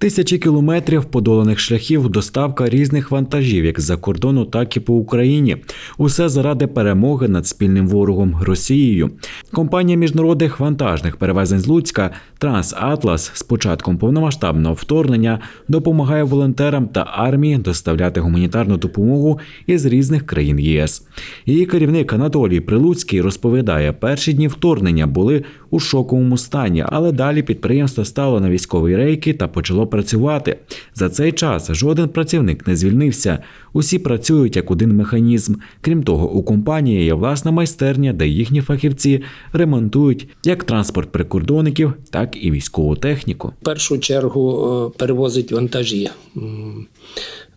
Тисячі кілометрів подоланих шляхів, доставка різних вантажів, як з-за кордону, так і по Україні. Усе заради перемоги над спільним ворогом Росією. Компанія міжнародних вантажних перевезень з Луцька Трансатлас з початком повномасштабного вторгнення допомагає волонтерам та армії доставляти гуманітарну допомогу із різних країн ЄС. Її керівник Анатолій Прилуцький розповідає, перші дні вторгнення були у шоковому стані, але далі підприємство стало на військові рейки та почало працювати. За цей час жоден працівник не звільнився. Усі працюють як один механізм. Крім того, у компанії є власна майстерня, де їхні фахівці ремонтують як транспорт прикордонників, так і військову техніку. В першу чергу е, перевозить вантажі.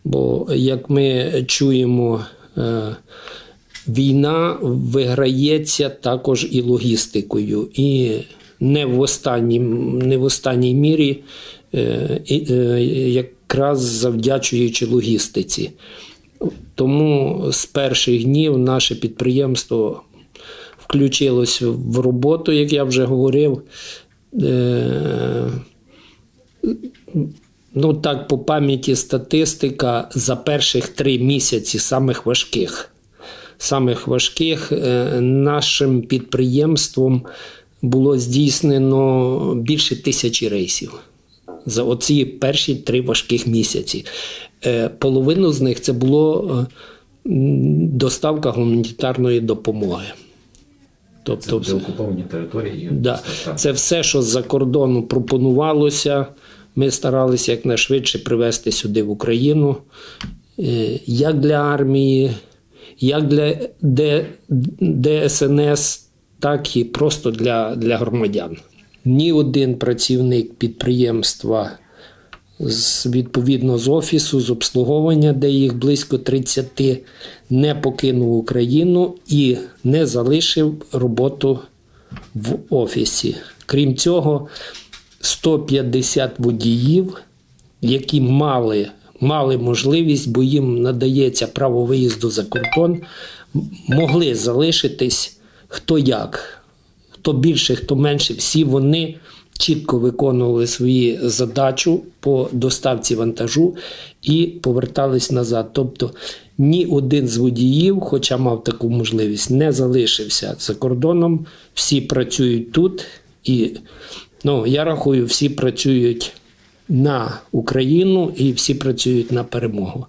Бо, як ми чуємо, е, війна виграється також і логістикою, і не в останній, не в останній мірі, е, е, якраз завдячуючи логістиці. Тому з перших днів наше підприємство включилось в роботу, як я вже говорив. Е, Ну, так, по пам'яті статистика за перших три місяці самих важких. Самих важких е, нашим підприємством було здійснено більше тисячі рейсів за оці перші три важких місяці. Е, Половину з них це було е, доставка гуманітарної допомоги. Тобто, все- окуповані території. Да. Це все, що з-за кордону пропонувалося. Ми старалися якнайшвидше привезти сюди в Україну, як для армії, як для ДСНС, так і просто для, для громадян. Ні один працівник підприємства з відповідно з офісу, з обслуговування, де їх близько 30, не покинув Україну і не залишив роботу в офісі. Крім цього, 150 водіїв, які мали, мали можливість, бо їм надається право виїзду за кордон, могли залишитись хто як, хто більше, хто менше, всі вони чітко виконували свої задачу по доставці вантажу і повертались назад. Тобто ні один з водіїв, хоча мав таку можливість, не залишився за кордоном. Всі працюють тут, і ну, я рахую, всі працюють на Україну і всі працюють на перемогу.